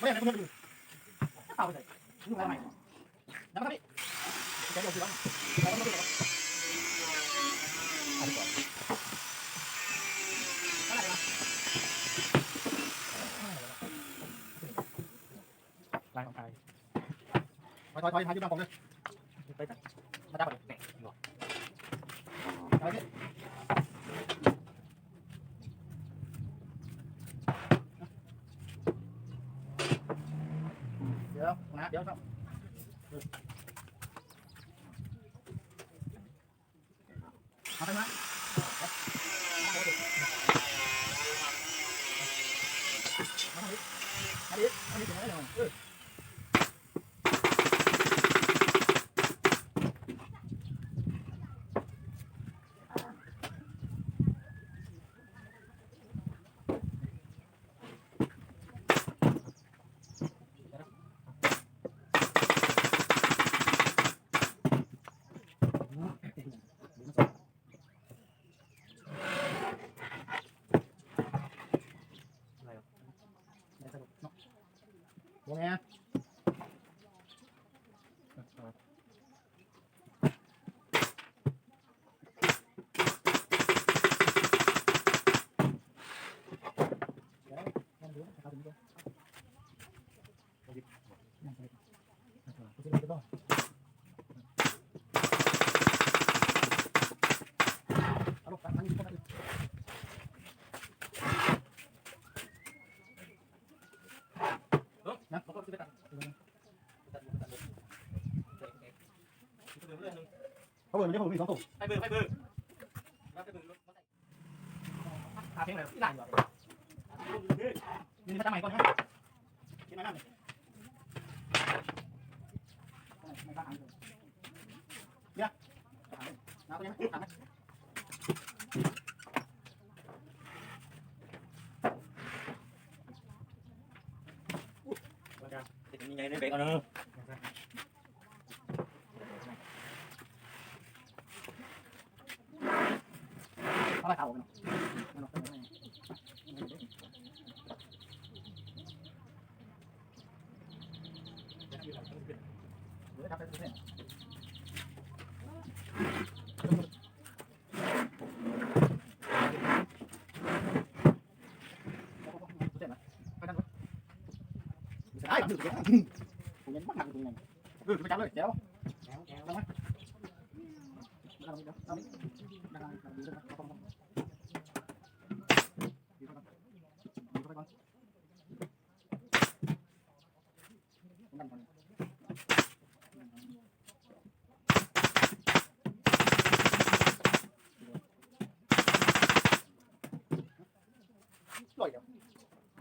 mấy anh không được. Các tàu này nhưng mà mày nắm bắt đi cái đồ gì đó cái đồ gì đó không còn lại không cài thôi thôi thôi, hai chú đang còn đi. Đây mà ra rồi nè rồi đấy อันนี้อันนี้อันนี้ถึงไหนแล้วเออ โ ขาบอกมันจะผมมีสองตัว ไปเบอร์ไปเบอร์ ขาเพลงอะไรที่ด่านอยู่นี่มาจากไหนก่อนนะกินมาหน้าหนึ่งไม่ต้องอ่านเลยเนี่ยน้ำตัวนี้ไหมอ่านไหม มีไงในเบรกเอาเนอะ อะไรข่าวกันเนาะเดี๋ยวทำไปเรื่อยไอ้ดูสิผมยังบ้าหนักตรงนี้เออไปจับเลยเดี๋ยวลงมาลงมาลงมาลงมาลงมาลงมา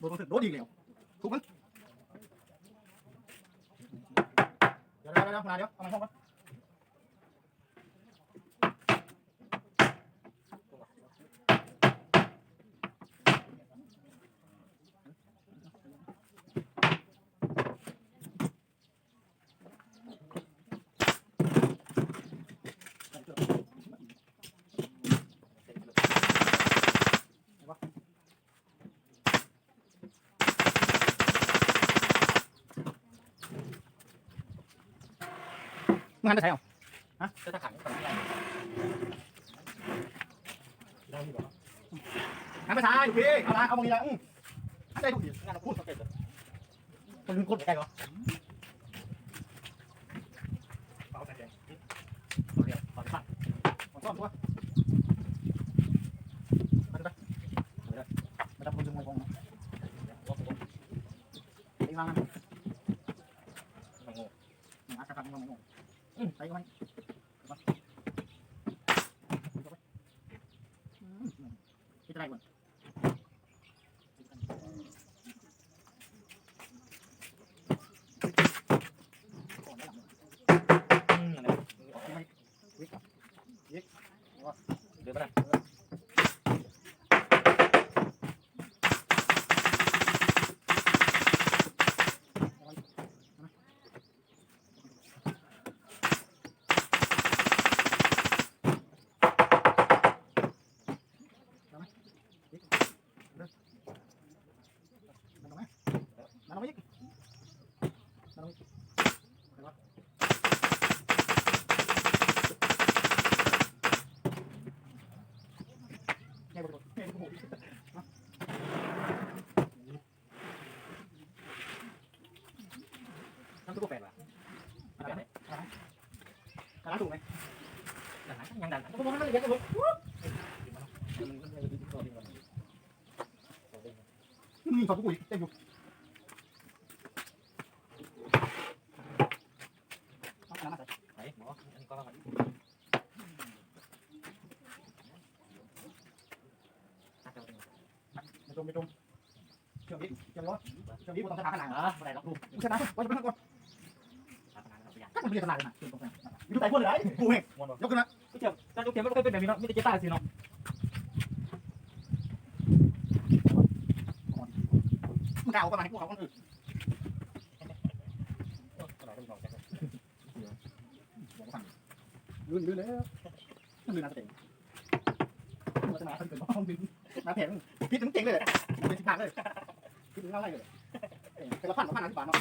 โดนโดนอีกแล้วถูกมั้ยเดี๋ยวเดี๋ยวเดี๋ยวมาเดี๋ยวเอามาห้องก่อน มึงหันไปใช่หรอฮะจะถังก่อนที่ไหนหันไปซ้ายถูกพี่เอาละเอามองนี้ละอืมหันไปถูกพี่งานเราพูดสำเร็จเลยคนลืมกดใกล้เหรอ রাখবেন luôn này đàn nãy nhăn đàn nó nó dắt luôn mình phải quỷ đây luôn Mày trung, chưa biết, chưa lót, chưa biết bộ tông sẽ đá cái nàng ở. Sẽ đá thôi, coi cho biết con. Cắt mình bây giờ. Tao lại rồi mà, เชื่อมนี้เชื่อมร้อนนกน่ะไรกลูกผมใช้น้ำไว้จะเป็นก่อนทำงานเราไปยังก็มันเรียนขนาดเลยนะเชื่อมตรงนั้นอยู่ใต้พวกเลยไอ้กูเองมวนยกขึ้นมาก็เจ็บการยกเข็มมันก็เคยเป็นแบบนี้เนาะมีแต่เจ็บตาสิเนาะมึงกล่าวประมาให้พวกเขาคนอื่นรก็ไม่บอกจังลื่นลื่นเลยลื่นน่าจะเจ๋งเราจะมาทำเกินห้องดึงมาแผงพิษถึงเจ๋งเลยเป็นทิศทางเลยพิษถึงอะไรเลยเป็นละพันละพันละสิบบาทเนาะ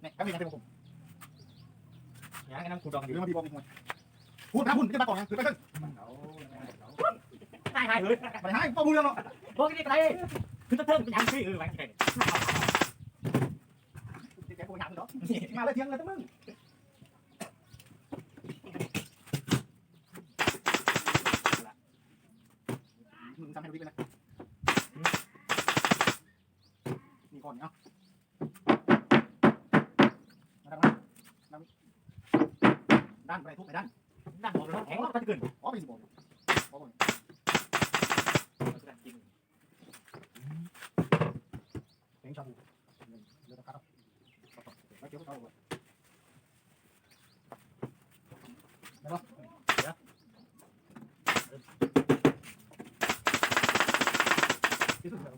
เนี่ยก็มีนะเป็นผม ยังไงน้ำคูดองหอยู่รือมาพี่บอกมีคนพูดนะคุณจะมาก่อนยังคือไปขึ้นหายหายเลยไปให้พ่อพูดเรื่องเนาะบอกนี่อะไรคือจะเทิงเป็นยังซี่เออไปไงแกพูดถามเนาะมาเลยเที่ยงเลยทั้งมึงมึงทำให้ดูดีไปนะมีก่อนเนาะ ด้านไปทุกไปด้าน นั่งบอกเลยแข็งก็จะเกิน อ๋อเป็นสิบโมงอ๋อเป็นเพลงชาบูเดี๋ยวนะครับไม่เกี่ยวกับเราได้ปะที่สุดเลย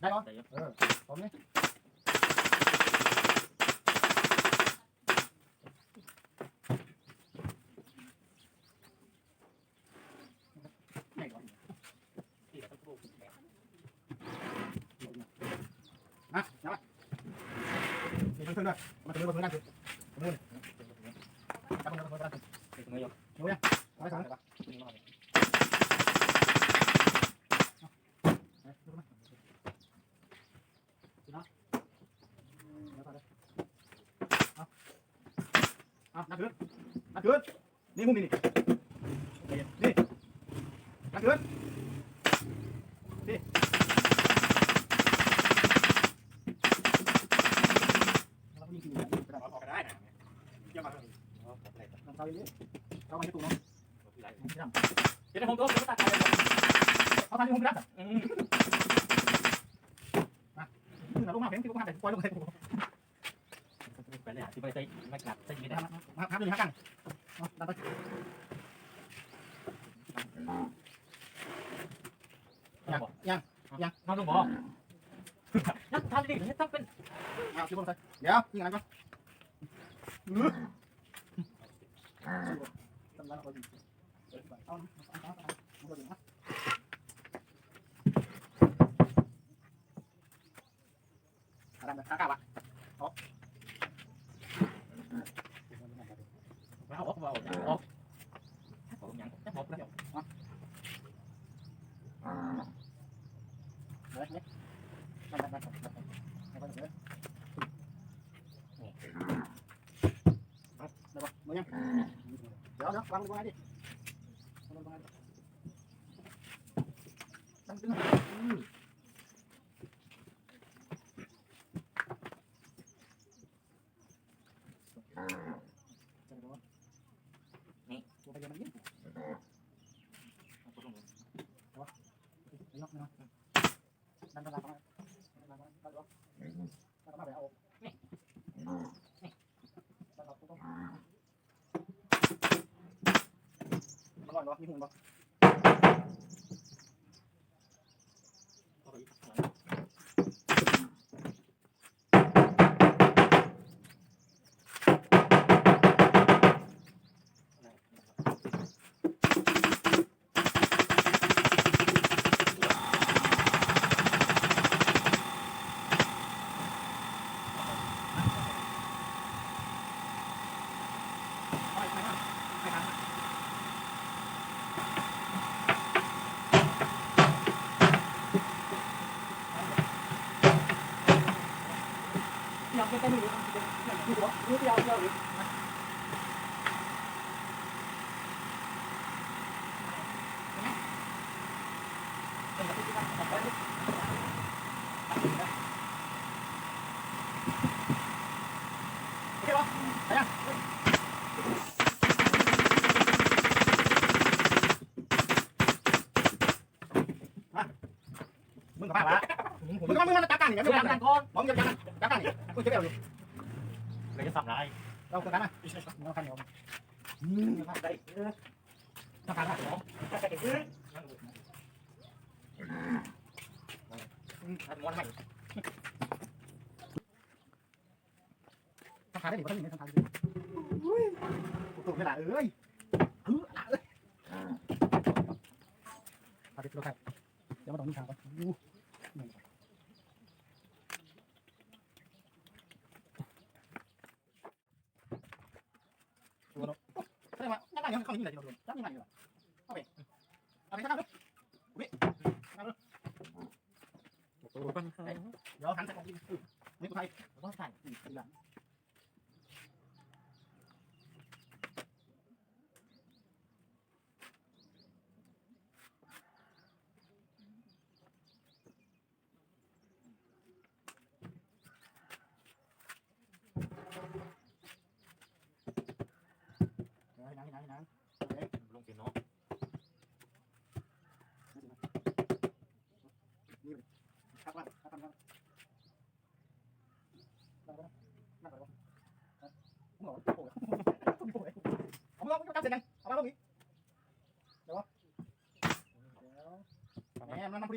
ได้ปะเออพร้อมไหมไม่ มีเพื่อนๆด้วยมาถึงเพื่อนๆนั่นคือนู่นจับมือเพื่อนๆนั่นคือ เงยยก เอาไปสองเลยปะดูนะดูนะแล้วก็เลยเอาเอานักขึ้นนักขึ้นนี่มุมนี่นี่ เอาอย่างนี้เอามาที่ตู้เนาะที่ดำเดี๋ยวผมตัวผมตัดไปเลยเอาทางที่ผมรับอืมขึ้นมาลงมาเพ่งที่ลงมาแต่ปล่อยลงไปไปเลยอะที่ไปใส่ไม่กลับใส่ไม่ได้มามาครับอยู่ข้างกันดันไปยังยังยังน้องต้องบอกนักทานดิเนี่ยต้องเป็นเอาที่ผมใส่เดี๋ยวยิงอะไรก่อน อะไรแบบข้าวอ่ะ เอาออกเอาออกผมยังจะบอกแล้ว เดี๋ยวเนี่ยนั่นนั่นนั่นนั่นนั่นเดี๋ยวเดี๋ยวมึงยังเดี๋ยวเดี๋ยววางลงไงดิ 你问吧。在那个流程之间，那那你么，因为这幺幺。 อืมม้วนใหม่ทำขาได้หรือไม่ทำขาได้อุ้ยถูกขนาดเอ้ยเฮ้ยเอ้ยพาไปดูครเดี๋ยวมาตรงนี้ทางก่อนอู้แสดงว่ายังไงยังเข้านี่เลยเราโดนยังไงอยู่เอาไปเอาไปสักครั้งดิอุ้ย เดี๋ยวหันใส่ของกินนี่กูไทยว่าใส่อืมดีละ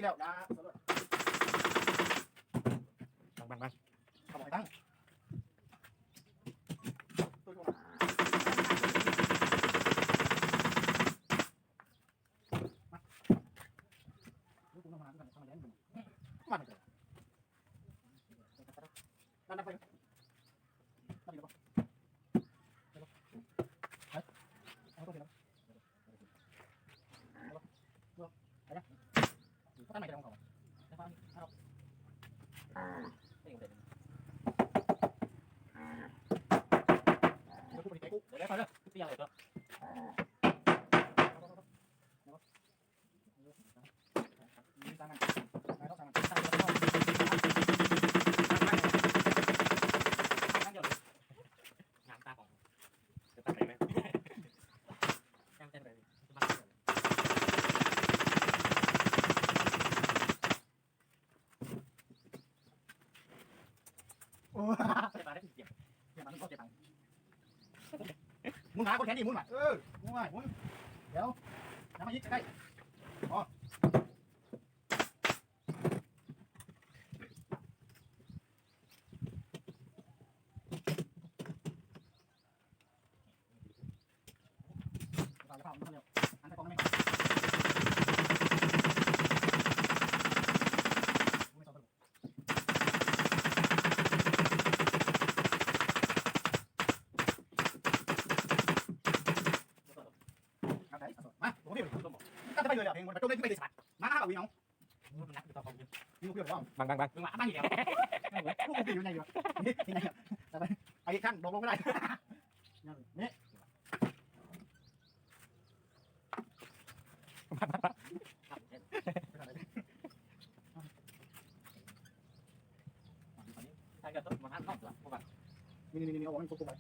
แล้วนะ มุนหาคนแขนดีมุนมาเออมุนมามุนเดี๋ยวน้ำมายิกใกล้อ๋อเราจะเข้ามันเร็วอันตะกองไม่เข้าไม่ต้อง ครับได้มาผมไม่รู้ก็จะไป เลยอะเพลงมันไปต้นเล่นไม่ได้สัตว์มาห้าแบบวิ่งน้องมันนักต่อของยืนวิ่งเพื่อนว่าบังบังบังมึงมาบ้านอยู่แล้วพวกมึงอยู่ไหนอยู่นี่นี่ไงแต่ไปไปขั้นลงลงไม่ได้นี่นี่นี่นี่เอาไว้ควบคุมไป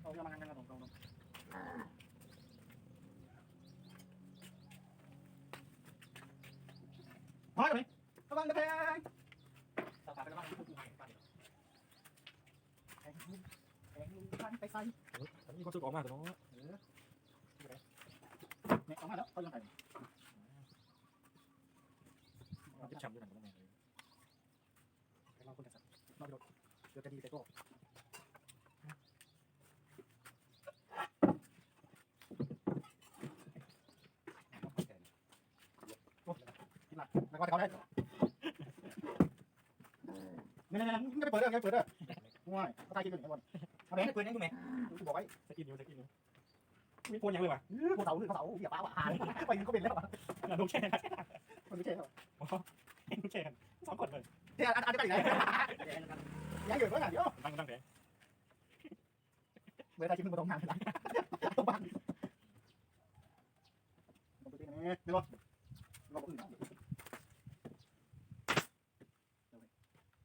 เอาจะมางั้นกันตรงตรงตรงพอแล้วไหมระวังกระแพง ต่อไปเป็นว่าผู้ผู้ให้ไป แพงแพงพั นไปใส่ตอนนี้ก็สึกออกมาแต่น้องเนี่ยเอามาแล้วเขายังไงยึดช้ำด้วยกันก็ไม่เลยเราคนจะสัตว์นอกไปโดดเดี๋ยวจะดีแต่ก็หลักแล้วก็เขาได้เนี่ยเนี่ยเนี่ยไม่เปิดเด้อไม่เปิดเด้อง่ายเขาตายกินอยู่ไหนบน เอาแบงค์เปิดยังกูไหมกูบอกไว้สกินอยู่สกินอยู่มีโพนยังเลยวะกูเสาหรือเขาเสาอย่าป้าว่าหานไปยิงเขาเป็นแล้วเราดูแค่นั้นมันไม่ใช่หรอดูแค่กันสองคนเลยเฮ้ยอันอันจะไปไหนเย้ายอยู่ก็หนาเดียวตั้งตั้งแต่เวลาคิดมึงมาตรงงานหลังตรงบ้านตรงไปตีกันนี่ไม่รู้เราอื่นเนาะเ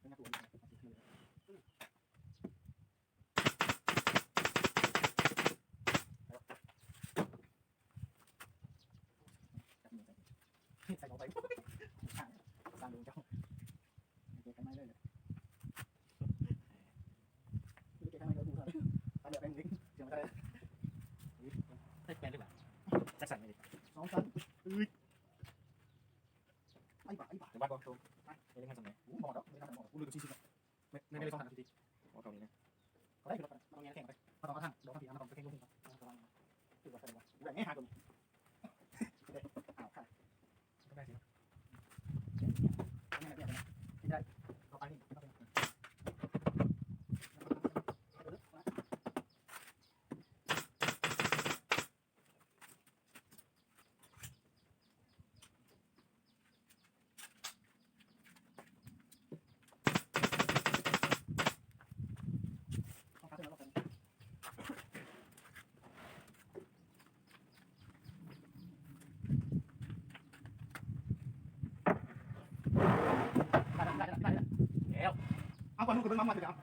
ป็นนักตัวใส่ลงไปสร้างดูเจ้าเก็บข้างในเลยเก็บข้างในเลยดูเถอะตาเหลือเป็นลิงเสียงไม่ได้ ได้แปลงได้แบบแจ็คสันไม่ดี สองชั้นอุ้ยไอ้บ้าไอ้บ้า แต่บ้านก็ชมไม่ได้งานสมัย กูบอกแล้วไม่ทำอะไรบอกกูลืมชี้ชี้ ไม่ไม่ได้สองนาทีว่าเขานี้นะ เขา ได้คือเราตรงเงี้แข่งไปมาต้องกระทั่งโดนทั้งทีนะต้องไปแข่งลูกทีครับคือว่าใครวะกูอย่างนี้หาตัวอ้าวค่ะก็ได้สิ ไม่ได้ไม่ได้เขาไปนี่เขาไปต้องการเท่าไหร่กันได้ได้ได้ได้ แล้ว เอาก่อนลูก คุณเพิ่งมามาถึงเอา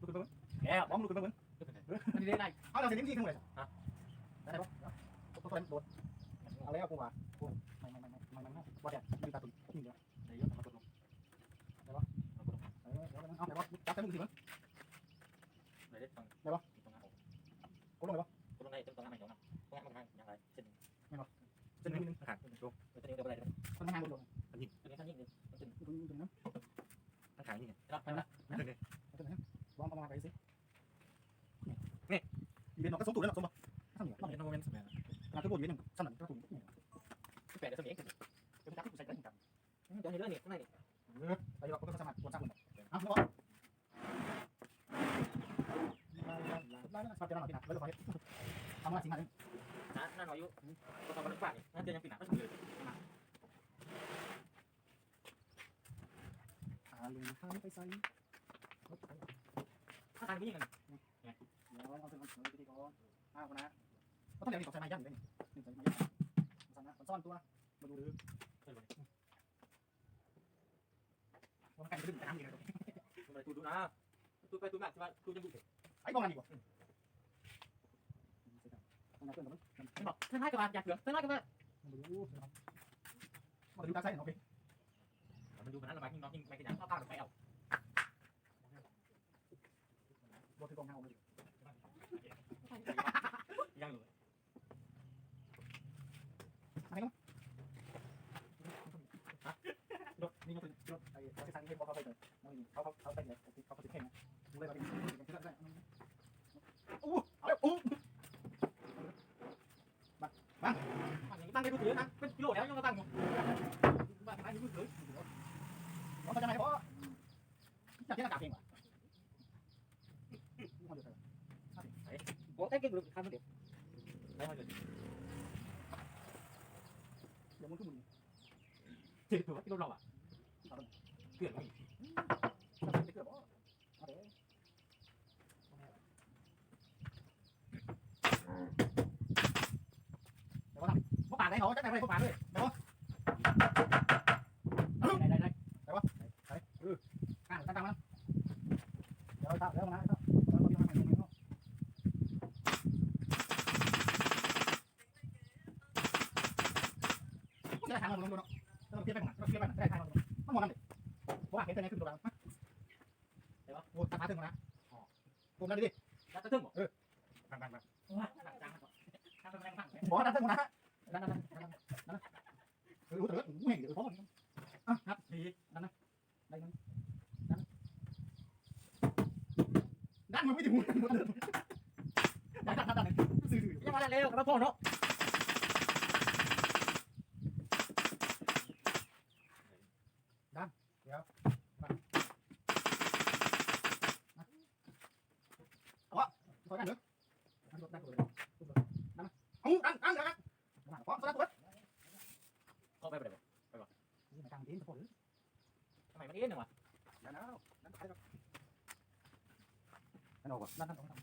ลูกคุณเพิ่งแล้วบ้องลูกคุณเพิ่งมันได้ได้เอาเราเสียนิ้ที่ขึ้นเลยได้ปะตัวตัวโดดเอาแล้วกูว่ากูไม่ไม่ไม่ไม่ไม่ไม่ว่าแต่ยืนตาตุ่มทิ้งเดียวได้เยอะมากดลงเออเดี๋ยวเอาแต่ว่าจับแต่มึงสิมั้งได้ได้ฟังตรงนั้นกูลงไปปะตรงนั้นตรงนั้นไม่ยอมนะตรงนั้นมันยังไงเส้นเส้นนิดนึงขาดลงตัวนี้เดี๋ยวอะไรมันไม่ห่างลงอันนี้อันนี้ท่านยิ่งเลยมันเป็นตรงนี้ตรงนั้น ท่านขายนี่ไงรับไปนะนั่นเลยตรงนั้นวางประมาณไปสินี่อีเวนต์เราก็สมตูแล้วสมบัติทำอย่างมันเป็นโมเมนต์สมัยเราทุกคนอีเวนต์หนึ่งสนั่นก็ถูกนี่แปดเดือนสมัยเองเป็นจักรผู้ใส่ได้เหมือนกันเดี๋ยวนี้เรื่องนี้ข้างในนี่เออไปเราก็ต้องสมัครคนสร้างคนเอาเนาะไล่ไล่สมัครจะนอนพี่นะแล้วก็ขอทำมาสิ่งนั้นนะนั่นอายุก็ตอนนั้นฝากนี่นั่นเดือนยังปีหน้าก็ถึงเลย อ่า ไปใส่ถ้าทางนี้กันเดี๋ยวเอาถึงเอาถึงพิธีกรอ้าวนะก็ต้องเรียนสองสายมาย่างอยู่นี่หนึ่งสายมาย่าสายนะซ่อนตัว มาดูดื้อเออเลยว่ามันไก่ดื้อแต่น้ำดีเลยมันตูดูนะตูไปตูมากใช่ไหมตูยังดูเด็กไอ้กองกันดีกว่ามันน่าเกินกว่ามันมันบอกท่านให้กับมาอยากเหลือท่านให้กับมามันดูมันดูตาใส่โอเคมันดูมันนั้นละมาที่น้องยิ่งไม่ขยันเอาผ้าไปเอา ใช้ทางนี้เขาไปเลยเขาเขาเขาไปเลยเขาเขาติดแข่งนะดูเลยว่าเป็นอู้เอาอู้ มันยังตั้งได้ดูถือนะเป็นกิโลแล้วยังตั้งอยู่บ้านไหนยังดูถือ เขาจะไหนเพราะจับที่หน้ากากเองว่ะมาดูเถอะ โอ้แต่เก่งเลยข้ามเดียวได้มาเลย เดี๋ยวมึงขึ้นมึง เจ็บตัวกิโลเราอ่ะ เกลือนไม่ จะไปเกิดบ่เอาเด้เดี๋ยวว่าพวกป่าไหนเขาจะไหนไปพวกป่าเลยเดี๋ยวได้ นั่นดิแล้วจะถึงบอกทางทางทางว่าจังทำเป็นแรงมากบอกนั่นถึงนะนั่นนั่นนั่นนั่นนั่นเออรู้เถอะกูเห็นเดี๋ยวพ่ออะครับดีได้นั้นนั้นด้านมันไม่ถึงด้านด้านด้านด้านสื่อสื่อยังมาเร็วกระโปงเนาะ นออกก่อน นั่นนั่นตรงนั้น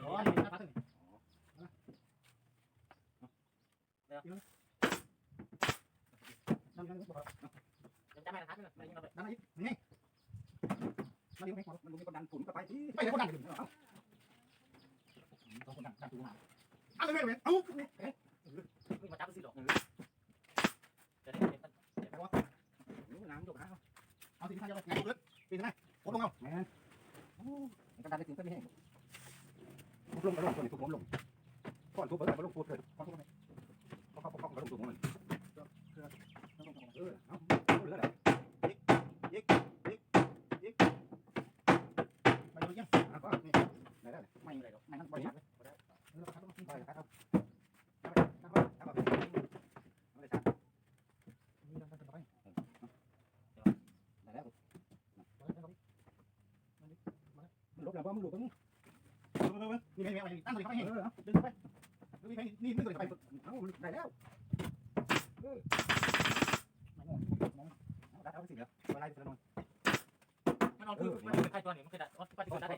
อ๋อนี่หน้าพัดนี่นั่นนั่นนั่น ยังจำไม่ได้ทันเลยยังเราไป นั่นอีกนี่มันยังไม่พอ มันมีคนดันถุนก็ไปที่ ไปคนดังเอาต้องคนดังดังตัวมาเอาเลยเลยเอา ไม่มาจับสิหรอกจะได้เห็นมัน น้ำจบนะ เอาสิท่านจะไงเลยปีนไหมผมลงเอา แม่มัน ก็ดันไปถึงก็ไม่แห้งทุบลงกระโดดตัวนี้ทุบล้มลงก่อนทุบเปิดกระโดดพูดเลยขอโทษไหมเขาเขาเขากระโดดทุบมัน ต้องต้อง เออเอาเหลืออะไรยิกยิกยิกยิก ไปเลยยัง อะก็นี่ได้ได้ ไม่อะไรหรอกไม่งั้นไปชัดเลยเออครับต้องกิน ไป ไป ครับ ครับ ครับครับไม่ได้ชัด มีดังกันไป ได้แล้ว ลบแล้วว่ามึงหลุดมึง นี่ไม่ไม่ไม่ตั้งตัวเขาให้เออดึงไปดึงไปนี่มึงตัวเข้าไปเอาได้แล้วไม่งงมองได้เอาไปสิเดี๋ยวเวลาจะนอนมันนอนคือมันเป็นใครตัวนี้มันคือดัดปฏิก็บัติได้